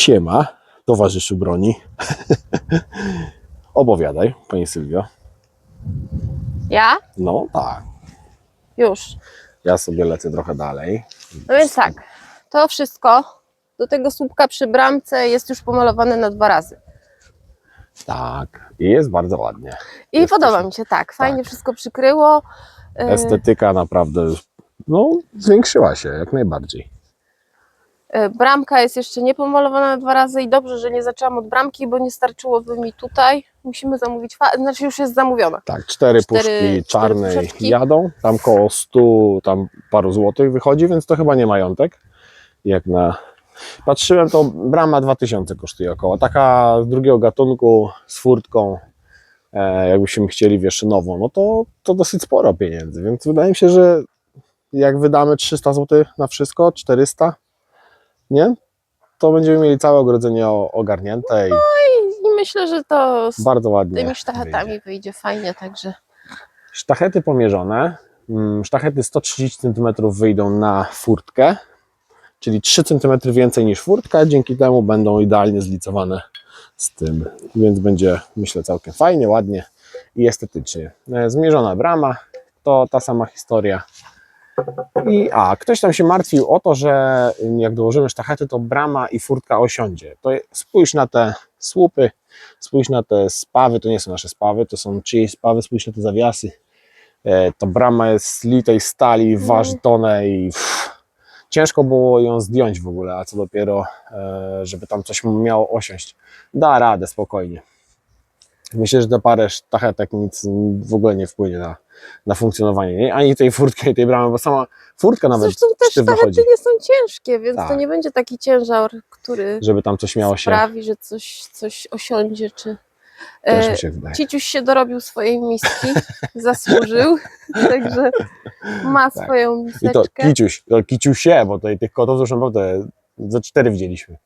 Siema, towarzyszu broni. Opowiadaj, pani Sylwio. Ja? No tak, Już. ja sobie lecę trochę dalej. No więc tak, to wszystko do tego słupka przy bramce jest już pomalowane na dwa razy. Tak, i jest bardzo ładnie. I Jest podoba też- mi się, tak, fajnie tak. wszystko przykryło. E, Estetyka naprawdę, no, zwiększyła się jak najbardziej. E, Bramka jest jeszcze nie pomalowana na dwa razy i dobrze, że nie zaczęłam od bramki, bo nie starczyłoby mi tutaj. Musimy zamówić, znaczy już jest zamówiona. Tak, cztery, Cztery- puszki cztery czarnej puszeczki. jadą, tam koło 100 tam paru złotych wychodzi, więc to chyba nie majątek. Jak na... Patrzyłem, to brama 2000 kosztuje około. Taka z drugiego gatunku, z furtką, e, jakbyśmy chcieli wiesz, nową, no to, to dosyć sporo pieniędzy, więc wydaje mi się, że jak wydamy 300 zł na wszystko, 400, nie? To będziemy mieli całe ogrodzenie o- ogarnięte i I myślę, że to z bardzo ładnie tymi sztachetami wyjdzie. wyjdzie fajnie, także Sztachety pomierzone. Mm, Sztachety 130 cm wyjdą na furtkę, czyli 3 cm więcej niż furtka. Dzięki temu będą idealnie zlicowane z tym, więc będzie myślę całkiem fajnie, ładnie i estetycznie. E, Zmierzona brama to ta sama historia. I a, ktoś tam się martwił o to, że jak dołożymy sztachety, to brama i furtka osiądzie. To spójrz na te słupy, spójrz na te spawy, to nie są nasze spawy, to są czyjeś spawy, spójrz na te zawiasy. E, Ta brama jest z litej stali, waży tonę i pff, ciężko było ją zdjąć w ogóle, a co dopiero, e, żeby tam coś miało osiąść. Da radę, spokojnie. Myślę, że te parę sztachetek nic w ogóle nie wpłynie na, na funkcjonowanie nie? ani tej furtki, ani tej bramy, bo sama furtka nawet zresztą też sztywno chodzi, nie są ciężkie, więc to Tak. nie będzie taki ciężar, który żeby tam coś miało się, sprawi, że coś, coś osiądzie, czy... też E, mi się wydaje. Ciciuś się dorobił swojej miski, zasłużył, także ma Tak. swoją I to miseczkę. kiciuś, to kiciusie, bo tutaj tych kotów to już naprawdę ze cztery widzieliśmy,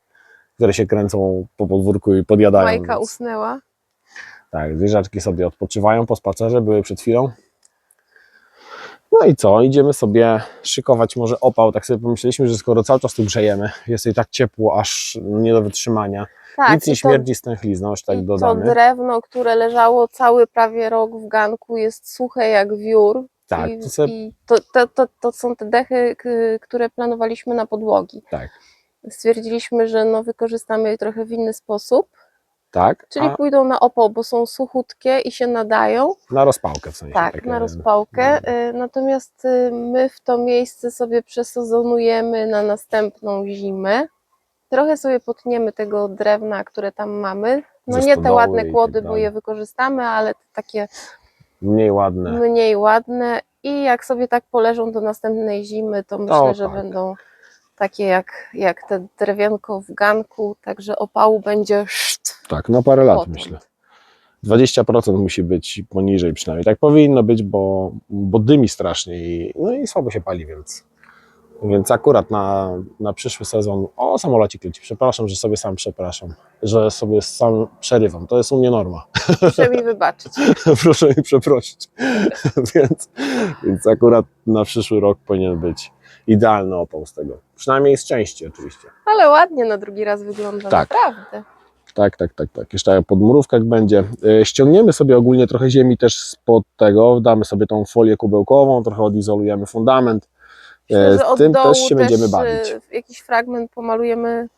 które się kręcą po podwórku i podjadają. Majka więc- usnęła. Tak, zwierzaczki sobie odpoczywają po spacerze, były przed chwilą. No i co, idziemy sobie szykować może opał. Tak sobie pomyśleliśmy, że skoro cały czas tu grzejemy, jest i tak ciepło, aż nie do wytrzymania. Tak, Nic nie to, śmierdzi z tęchlizną, już tak i to dodamy. drewno, które leżało cały prawie rok w ganku, jest suche jak wiór. Tak, I, to sobie- i to, to, to, to są te dechy, które planowaliśmy na podłogi. Tak, Stwierdziliśmy, że no, wykorzystamy je trochę w inny sposób, tak, czyli a pójdą na opał, bo są suchutkie i się nadają. na rozpałkę w sensie. Tak, takie- na rozpałkę. Y, Natomiast y, my w to miejsce sobie przesezonujemy na następną zimę. Trochę sobie potniemy tego drewna, które tam mamy. No nie te ładne tak kłody, bo dalej. je wykorzystamy, ale te takie Mniej ładne. mniej ładne. I jak sobie tak poleżą do następnej zimy, to myślę, że tak. będą takie jak, jak te drewienko w ganku, także opału będzie. Tak, na parę lat Potąd. myślę. 20% musi być poniżej przynajmniej. Tak powinno być, bo, bo dymi strasznie i, no i słabo się pali, więc, więc akurat na, na przyszły sezon. O, samolocik leci. Przepraszam, że sobie sam przepraszam, że sobie sam przerywam. To jest u mnie norma. Proszę mi wybaczyć. Proszę mi przeprosić. więc, więc akurat na przyszły rok powinien być idealny opał z tego. Przynajmniej z części oczywiście. Ale ładnie na drugi raz wygląda, Tak. naprawdę. Tak, tak, tak, tak. Jeszcze podmurówka jak będzie. E, Ściągniemy sobie ogólnie trochę ziemi też spod tego, damy sobie tą folię kubełkową, trochę odizolujemy fundament. E, Myślę, że od Z tym dołu też się będziemy bawić. y, Jakiś fragment pomalujemy.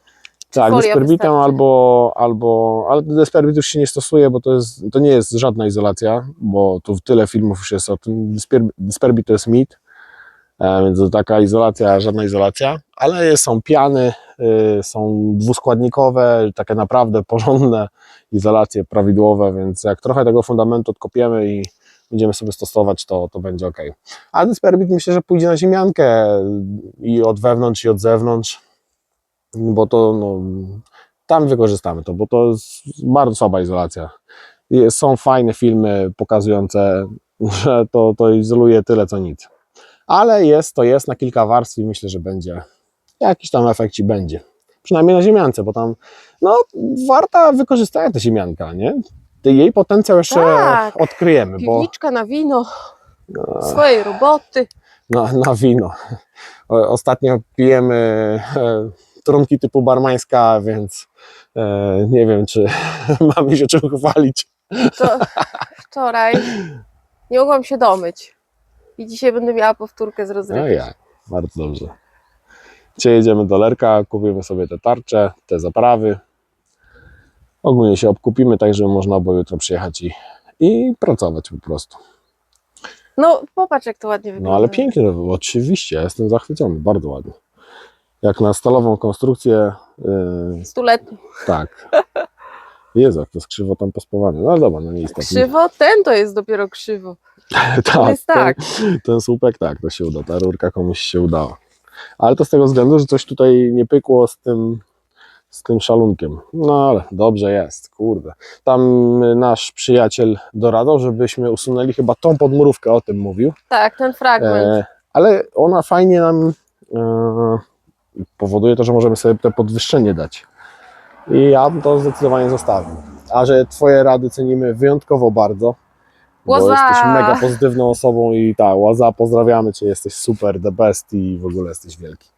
Tak, wystarczy? albo, albo, ale dysperbit już się nie stosuje, bo to, jest, to nie jest żadna izolacja, bo tu tyle filmów już jest o tym. Dysperbit to jest mit, e, więc to taka izolacja, żadna izolacja, ale są piany, są dwuskładnikowe, takie naprawdę porządne izolacje prawidłowe, więc jak trochę tego fundamentu odkopiemy i będziemy sobie stosować, to, to będzie ok. A dysperbit myślę, że pójdzie na ziemiankę i od wewnątrz i od zewnątrz, bo to no, tam wykorzystamy to, bo to jest bardzo słaba izolacja. Są fajne filmy pokazujące, że to, to izoluje tyle co nic. Ale jest, to jest na kilka warstw i myślę, że będzie jakiś tam efekt ci będzie. Przynajmniej na ziemiance, bo tam no, warta wykorzystania ta ziemianka, nie? Ty- Jej potencjał jeszcze Tak. odkryjemy, bo Piwniczka na wino, no, swojej roboty. na, na wino. Ostatnio pijemy e, trunki typu barmańska, więc e, nie wiem, czy mamy się czym chwalić. To wczoraj nie mogłam się domyć. I dzisiaj będę miała powtórkę z No rozrywki. ja, bardzo dobrze. Dzisiaj jedziemy do Lerka, kupimy sobie te tarcze, te zaprawy. Ogólnie się obkupimy, tak żeby można było jutro przyjechać i, i pracować po prostu. No popatrz jak to ładnie wygląda. No ale pięknie to było, oczywiście, ja jestem zachwycony, bardzo ładnie. Jak na stalową konstrukcję, yy, Stuletni. tak. Jezu, jak to jest krzywo tam pospowane. No ale dobra, no nie istotnie. Krzywo? Ten to jest dopiero krzywo. To jest tak. Ten, ten słupek, tak, to się uda. Ta rurka komuś się udała. Ale to z tego względu, że coś tutaj nie pykło z tym, z tym szalunkiem. No ale dobrze jest, kurde. Tam nasz przyjaciel doradał, żebyśmy usunęli chyba tą podmurówkę, o tym mówił. Tak, ten fragment. E, ale ona fajnie nam e, powoduje to, że możemy sobie te podwyższenie dać. I ja bym to zdecydowanie zostawił. A że Twoje rady cenimy wyjątkowo bardzo, bo Łaza! jesteś mega pozytywną osobą i tak, Łaza, pozdrawiamy Cię, jesteś super, the best i w ogóle jesteś wielki.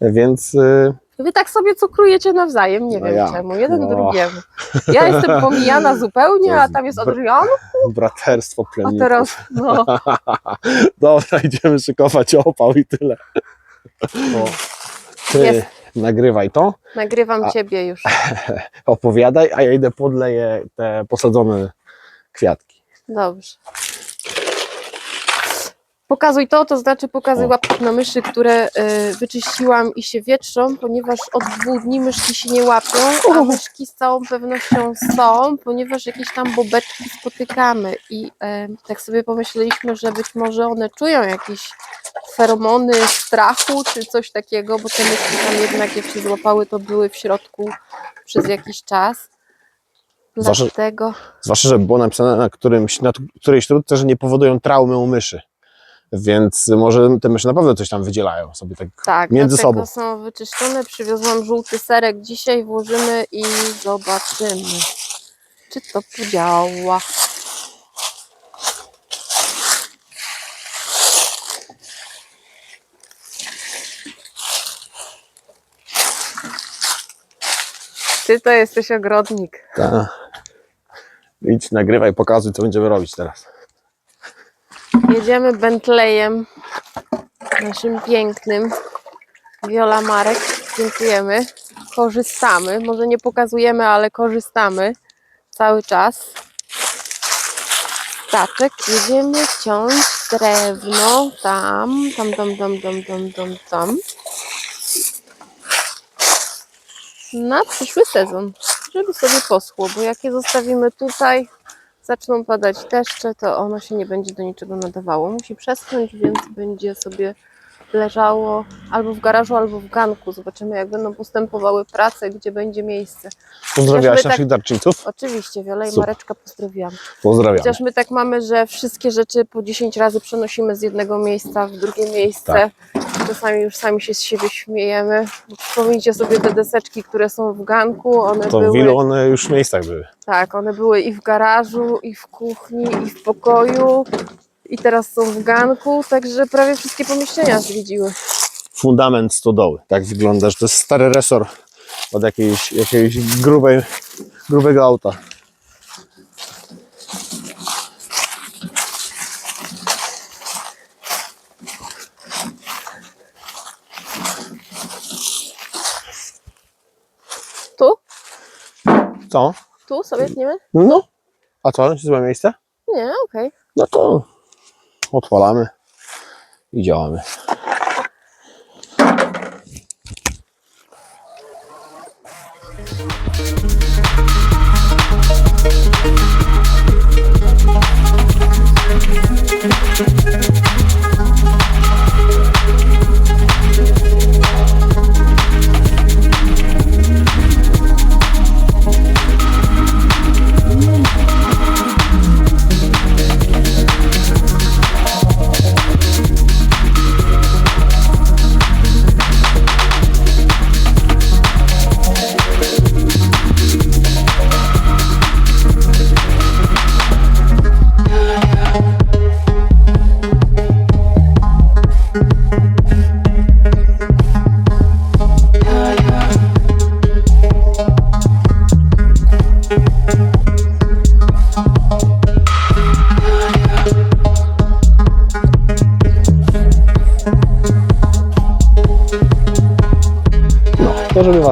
Więc y, Wy tak sobie cukrujecie nawzajem, nie No wiem jak? czemu, jeden No. drugiemu. Ja jestem pomijana zupełnie, a tam jest Adrian, braterstwo a plemników. teraz no, Dobra, idziemy szykować opał i tyle. Ty Jest. nagrywaj to. nagrywam A- ciebie już. opowiadaj, a ja idę podleję te posadzone kwiatki. Dobrze. Pokazuj to, to znaczy pokazuj łapki na myszy, które y, wyczyściłam i się wietrzą, ponieważ od dwóch dni myszki się nie łapią, a myszki z całą pewnością są, ponieważ jakieś tam bobeczki spotykamy i y, tak sobie pomyśleliśmy, że być może one czują jakieś feromony strachu czy coś takiego, bo te myszki tam jednak jak się złapały, to były w środku przez jakiś czas. Dlatego... Zwłaszcza, że było napisane na, którymś, na którejś trudce, że nie powodują traumy u myszy. Więc może te myszy naprawdę coś tam wydzielają sobie tak. Tak, między sobą. są wyczyszczone. Przywiozłam żółty serek dzisiaj, włożymy i zobaczymy, czy to podziała. Ty to jesteś ogrodnik. Ta. Idź, nagrywaj, pokazuj, co będziemy robić teraz. Jedziemy Bentleyem, naszym pięknym. Wiola Marek, dziękujemy. Korzystamy, może nie pokazujemy, ale korzystamy cały czas. Staczek, jedziemy ciąć drewno tam, tam, tam, tam, tam, tam, tam, tam. Na przyszły sezon, żeby sobie poschło, bo jak je zostawimy tutaj, zaczną padać deszcze, to ono się nie będzie do niczego nadawało. Musi przeschnąć, więc będzie sobie leżało albo w garażu, albo w ganku. Zobaczymy, jak będą postępowały prace, gdzie będzie miejsce. Pozdrawiasz Chociażby naszych darczyńców? Oczywiście, Wiola i Super. Mareczka pozdrawiam. Pozdrawiam. Chociaż my tak mamy, że wszystkie rzeczy po 10 razy przenosimy z jednego miejsca w drugie miejsce. Czasami już sami się z siebie śmiejemy. Przypomnijcie sobie te deseczki, które są w ganku. One To w były... ilu one już miejscach były? Tak, one były i w garażu, i w kuchni, i w pokoju, i teraz są w ganku, także prawie wszystkie pomieszczenia zwiedziły. Fundament stodoły. Tak wygląda, że to jest stary resor od jakiejś, jakiejś grubej, grubego auta. Tu? Co? Tu sobie tniemy? No. A co? Złe miejsce? Nie, okej. No to odpalamy i działamy.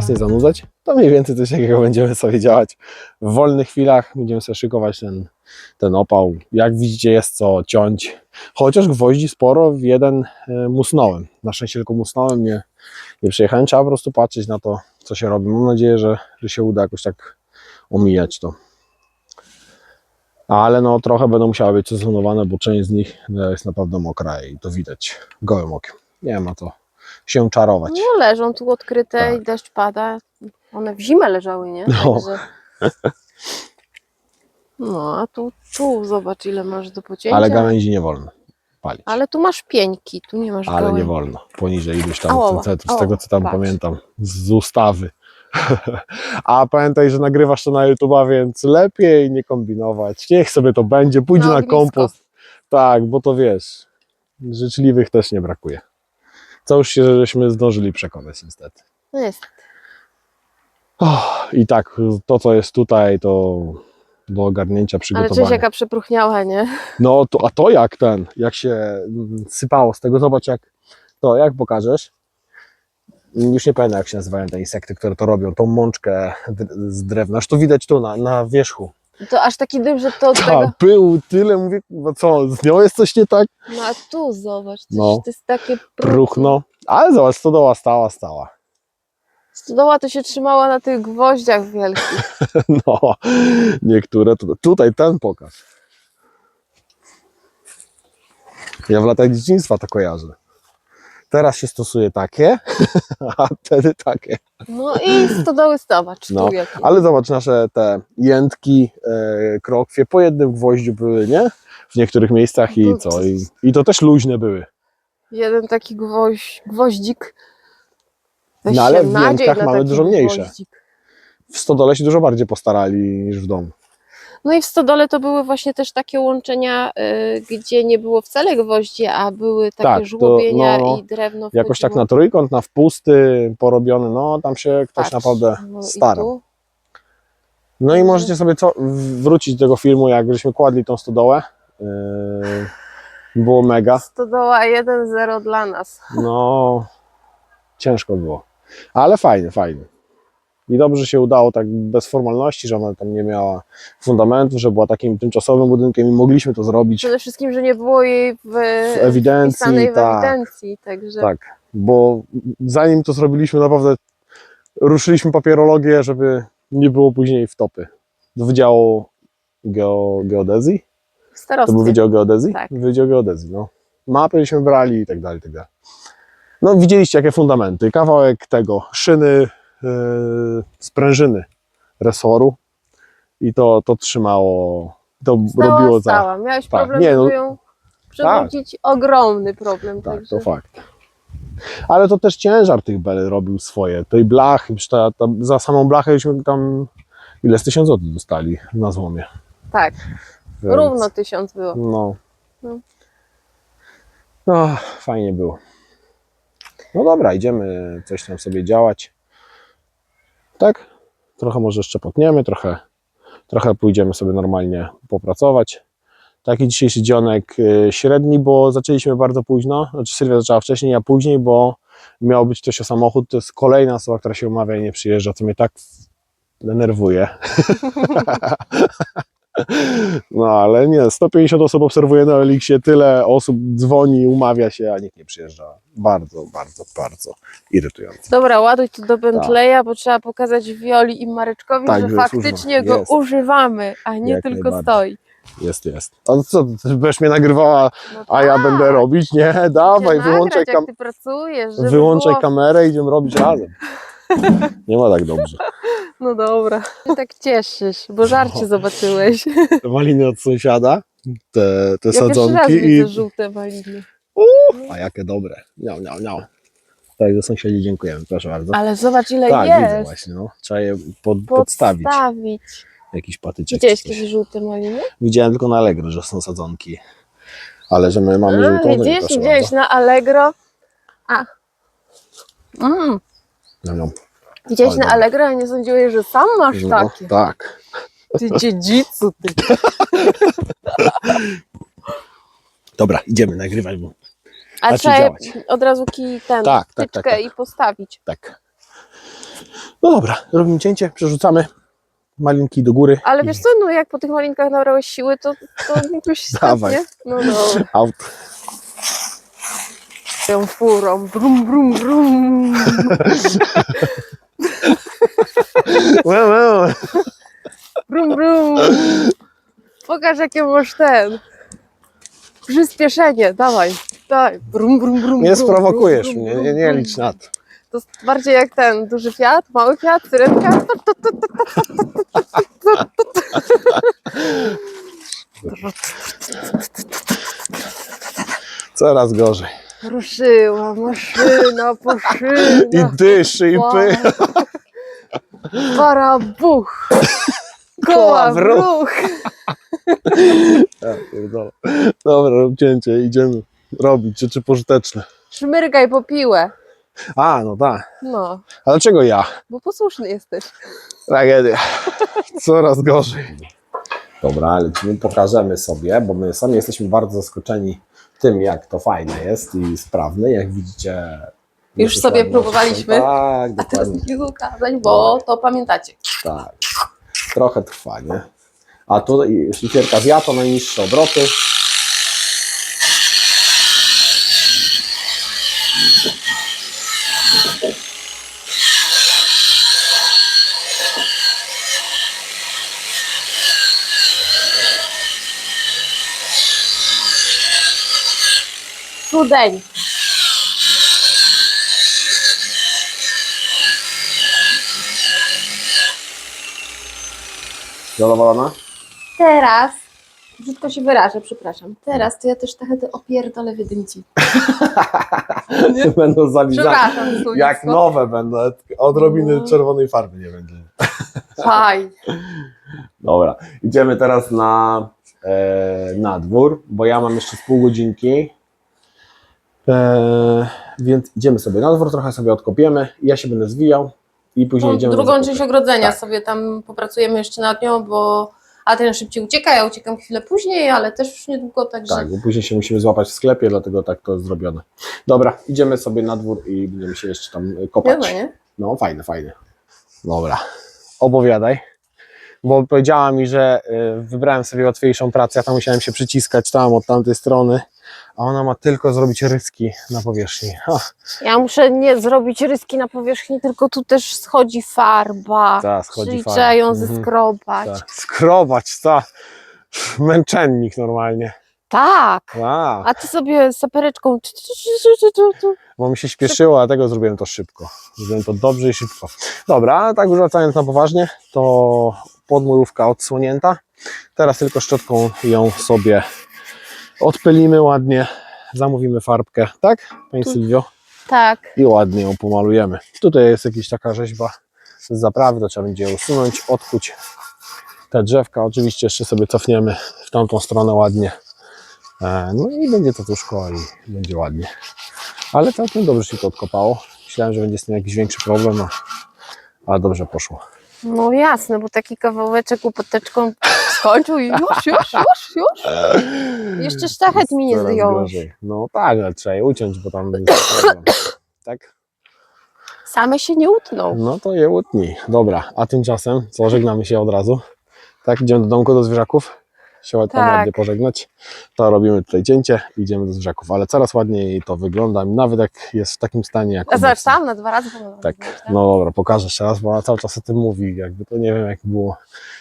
Nie zanudzać, to mniej więcej coś takiego będziemy sobie działać w wolnych chwilach. Będziemy sobie szykować ten, ten opał. Jak widzicie, jest co ciąć. Chociaż gwoździ sporo, w jeden e, musnąłem. Na szczęście tylko musnąłem, nie, nie przyjechałem. Trzeba po prostu patrzeć na to, co się robi. Mam nadzieję, że, że się uda jakoś tak omijać to. Ale no trochę będą musiały być sezonowane, bo część z nich no, jest naprawdę mokra i to widać gołym okiem. Nie ma to się czarować. No leżą tu odkryte Tak. i deszcz pada. One w zimę leżały, nie? No. Także... No, a tu, tu zobacz ile masz do pocięcia. Ale gałęzi nie wolno palić. Ale tu masz pieńki, tu nie masz Ale nie gałęzi. wolno. Poniżej iluś tam Ała, centymetrów, z tego co tam patrz. pamiętam, z ustawy. A pamiętaj, że nagrywasz to na YouTube'a, więc lepiej nie kombinować. Niech sobie to będzie, pójdzie Na na kompost. Tak, bo to wiesz, życzliwych też nie brakuje. Co już się żeśmy zdążyli przekonać niestety. No jest. Oh, I tak, to co jest tutaj, to do ogarnięcia, Ale przygotowania. cześć jaka przepruchniała, nie? No to, a to jak ten, jak się mm, sypało z tego, zobacz jak, to jak pokażesz, już nie pamiętam jak się nazywają te insekty, które to robią, tą mączkę z drewna, aż to widać tu na, na wierzchu. To aż taki dym, że to od tego... Ta, był tyle, mówię, no co, z nią jest coś nie tak? No a tu zobacz, coś, No. to jest takie Próchno, ale zobacz, stodoła stała, stała. Stodoła to się trzymała na tych gwoździach wielkich. No, niektóre, tu, tutaj ten pokaz. Ja w latach dzieciństwa to kojarzę. Teraz się stosuje takie, a wtedy takie. No i stodoły zobacz, No. Ale zobacz, nasze te jętki, e, krokwie po jednym gwoździu były, nie? W niektórych miejscach i No, co? I, I to też luźne były. Jeden taki gwoź, gwoździk. Weź No, ale się w nadziej Jętkach na mamy taki dużo mniejsze. gwoździk. W stodole się dużo bardziej postarali niż w domu. No i w stodole to były właśnie też takie łączenia, y, gdzie nie było wcale gwoździ, a były takie Tak, to- żłobienia no, no. i drewno Jakoś tak na trójkąt, na wpusty porobione, no tam się ktoś Patrz, naprawdę no starał. No i Mhm. możecie sobie co, wrócić do tego filmu, jak żeśmy kładli tą stodołę. Yy, było mega. Stodoła 1-0 dla nas. No, ciężko było. Ale fajnie, fajnie. I dobrze się udało tak bez formalności, że ona tam nie miała fundamentu, że była takim tymczasowym budynkiem i mogliśmy to zrobić Przede wszystkim, że nie było jej w, w ewidencji. w Tak, ewidencji, także tak. Bo zanim to zrobiliśmy, naprawdę ruszyliśmy papierologię, żeby nie było później wtopy. Do Wydziału Geo, Geodezji. To starostwie. był Wydział Geodezji? Tak. Wydział Geodezji, no. Mapyśmy brali i tak dalej, i tak dalej. No widzieliście jakie fundamenty. Kawałek tego, szyny, sprężyny resoru i to, to trzymało, to Stała, robiło za... stała. Miałeś Tak, problem, nie, no- żeby ją przewrócić? Ogromny problem. Tak, także. to fakt. Ale to też ciężar tych bel robił swoje. Tej blachy, ta, ta, za samą blachę żeśmy tam ile z tysiąc złotych dostali na złomie. tak. Więc- Równo tysiąc było. No. No. No, fajnie było. No dobra, idziemy coś tam sobie działać. Tak? Trochę może jeszcze potniemy, trochę, trochę pójdziemy sobie normalnie popracować. Taki dzisiejszy dzionek y, średni, bo zaczęliśmy bardzo późno. Znaczy Sylwia zaczęła wcześniej, ja później, bo miał być ktoś o samochód. To jest kolejna osoba, która się umawia i nie przyjeżdża, co mnie tak denerwuje. No ale nie, 150 osób obserwuje na Elixie, tyle osób dzwoni, umawia się, a nikt nie przyjeżdża. Bardzo, bardzo, bardzo irytujące. Dobra, ładuj tu do Bentleya, bo trzeba pokazać Wioli i Mareczkowi, Tak, że że faktycznie używany. go Jest. używamy, a nie Jak tylko najbardziej. stoi. Jest, jest. A co, ty będziesz mnie nagrywała, No a ja tak, będę robić? Nie, idzie dawaj, nagrać, wyłączaj, jak kam ty pracujesz, żeby wyłączaj było... kamerę idziemy robić razem. Nie ma tak dobrze. No dobra. Ty tak cieszysz, bo żarcie zobaczyłeś. Te maliny od sąsiada, te, te Ja pierwszy raz sadzonki i... widzę żółte maliny. A jakie dobre. Miał, miał, miał. Tak, do sąsiedzi dziękujemy, proszę bardzo. Ale zobacz ile tak, widzę jest. właśnie, no. Trzeba je pod, podstawić. Podstawić. Jakiś patyczek. Widziałeś czy coś. kiedyś żółte maliny? Widziałem tylko na Allegro, że są sadzonki. Ale że my mamy A, żółtą, to nie, widzisz, proszę widziałeś bardzo. na Allegro. A. Mm. No, no. Widziałeś Ale na. Allegro, a nie sądziłeś, że sam masz No, takie. tak. Ty dziedzicu, ty. Dobra, idziemy nagrywać, bo A Znaczy trzeba działać. od razu kij ten, Tak, tak, tak, tak. i postawić. tak. No dobra, robimy cięcie, przerzucamy malinki do góry. Ale wiesz co, no jak po tych malinkach nabrałeś siły, to, to mógłbyś stać, Dawaj. nie? No dobra. Out. Tą furą, brum, brum, brum. Well, well. Brum, brum. Pokaż, jakie masz ten. Przyspieszenie, dawaj. Daj. Brum, brum, brum. Nie brum, sprowokujesz brum, mnie, brum, nie, nie brum. licz na to. To bardziej jak ten duży Fiat, mały Fiat, syrenka. Coraz gorzej. Ruszyła maszyna, poszyna. I dyszy, i py. Para buch. Koła w ruch. ruch. Ja pierdolę. Dobra, rób cięcie, idziemy robić rzeczy pożyteczne. Szmyrgaj po piłę. A, no tak. No, A dlaczego ja? bo posłuszny jesteś. Tragedia. Coraz gorzej. Dobra, lecimy, pokażemy sobie, bo my sami jesteśmy bardzo zaskoczeni tym, jak to fajne jest i sprawne. Jak widzicie. Już sobie próbowaliśmy. Tak, A teraz nie ukazać, bo to pamiętacie. Tak. Trochę trwa, nie? A tu szlifierka zjadła to najniższe obroty. Cudeń. Zadowolona? Teraz, brzydko się wyrażę, przepraszam. Teraz to ja też trochę opierdolę w jedynci. Nie? Będą zalizane. Przepraszam, słownictwo. Jak nowe będą. Odrobiny No. czerwonej farby nie będzie. Fajnie. Dobra, idziemy teraz na, e, na dwór, bo ja mam jeszcze z pół godzinki. E, więc idziemy sobie na dwór, trochę sobie odkopiemy. Ja się będę zwijał i później idziemy na Drugą zakupy. część ogrodzenia Tak. sobie tam popracujemy jeszcze nad nią, bo Adrian szybciej ucieka, ja uciekam chwilę później, ale też już niedługo, także Tak, bo później się musimy złapać w sklepie, dlatego tak to jest zrobione. Dobra, idziemy sobie na dwór i będziemy się jeszcze tam e, kopać. nie? No, fajne, fajne. Dobra, opowiadaj. Bo powiedziała mi, że y, wybrałem sobie łatwiejszą pracę, ja tam musiałem się przyciskać tam od tamtej strony, a ona ma tylko zrobić ryski na powierzchni. Ha, Ja muszę nie zrobić ryski na powierzchni, tylko tu też schodzi farba. ta, schodzi Czyli fajnie. trzeba ją Mhm, zeskrobać. ta. Skrobać, ta. Męczennik normalnie. Tak. A, A ty sobie sapereczką. bo mi się śpieszyło, dlatego zrobiłem to szybko. Zrobiłem to dobrze i szybko. Dobra, tak już wracając na poważnie, to podmurówka odsłonięta. Teraz tylko szczotką ją sobie odpylimy ładnie, zamówimy farbkę, tak, Pani Tu- Sylwio? Tak. I ładnie ją pomalujemy. Tutaj jest jakaś taka rzeźba z zaprawy, to trzeba będzie ją usunąć, odkuć te drzewka. Oczywiście jeszcze sobie cofniemy w tamtą stronę ładnie. E, No i będzie to tużko i będzie ładnie. Ale całkiem dobrze się to odkopało. Myślałem, że będzie z tym jakiś większy problem, a, ale dobrze poszło. No jasne, bo taki kawałeczek łopateczką skończył i już, już, już, już. Jeszcze sztachet mi nie Coraz zdjąłeś. gorzej. No tak, ale trzeba je uciąć, bo tam jest problem. Tak? Same się nie utną. No to je utnij. Dobra, a tymczasem co, żegnamy się od razu. Tak, idziemy do domku do zwierzaków. Się tam Tak. ładnie pożegnać. To robimy tutaj cięcie i idziemy do zwierzaków, ale coraz ładniej to wygląda, nawet jak jest w takim stanie jak A zobacz, tam na dwa razy pomogę. Tak, no dobra, pokażę jeszcze raz, bo ona cały czas o tym mówi, jakby to nie wiem jak było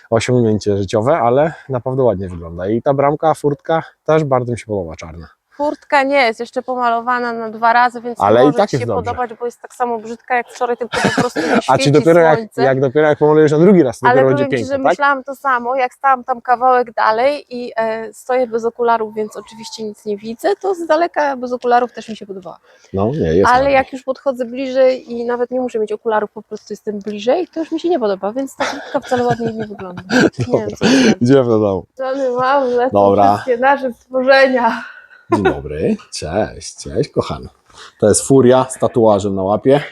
osiągnięcie życiowe, ale naprawdę ładnie wygląda. I ta bramka, furtka też bardzo mi się podoba, czarna. Furtka nie jest jeszcze pomalowana na dwa razy, więc Ale nie i może tak ci jest się dobrze. podobać, bo jest tak samo brzydka jak wczoraj, tylko po prostu nie A świeci czy dopiero jak, słońce. jak dopiero jak pomalujesz na drugi raz, to Ale dopiero będzie powiem Ci, że tak? myślałam to samo, jak stałam tam kawałek dalej i e, stoję bez okularów, więc oczywiście nic nie widzę, to z daleka bez okularów też mi się podobała. No nie, jest Ale ładnie. jak już podchodzę bliżej i nawet nie muszę mieć okularów, po prostu jestem bliżej, to już mi się nie podoba, więc ta furtka wcale ładniej nie wygląda. Nie wiem, co to jest. Idziemy do domu. Żony mam, lecą Dobra. wszystkie nasze stworzenia. Dzień dobry, cześć, cześć kochany. To jest furia z tatuażem na łapie.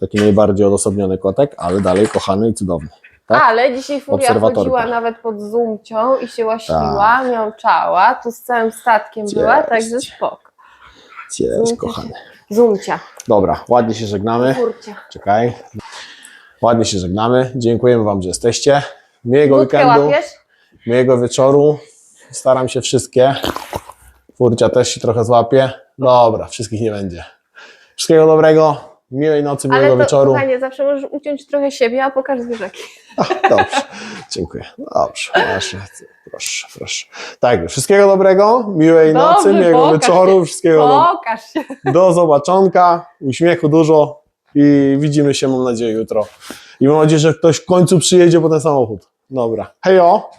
Taki najbardziej odosobniony kotek, ale dalej kochany i cudowny. Tak? Ale dzisiaj Furia chodziła nawet pod zumcią i się łasiła, miałczała, tu z całym statkiem była, Cześć. także spoko. Cześć Zumcia kochany. Zumcia, Dobra, ładnie się żegnamy. furcia. Czekaj. Ładnie się żegnamy. Dziękujemy Wam, że jesteście. Miłego weekendu, łapiesz? miłego wieczoru. Staram się wszystkie. Furcia też się trochę złapie. Dobra, wszystkich nie będzie. Wszystkiego dobrego, miłej nocy, miłego Ale to, wieczoru. kochanie, zawsze możesz uciąć trochę siebie, a pokaż zwierzaki. Dobrze, dziękuję. Dobrze, proszę, proszę, proszę. Tak, wszystkiego dobrego, miłej Dobrze, nocy, miłego pokaż wieczoru, wszystkiego do, Pokaż się. do zobaczonka, uśmiechu dużo i widzimy się, mam nadzieję, jutro. I mam nadzieję, że ktoś w końcu przyjedzie po ten samochód. Dobra, hejo.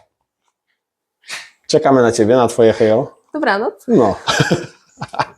Czekamy na Ciebie, na Twoje hejo. Dobranoc. No.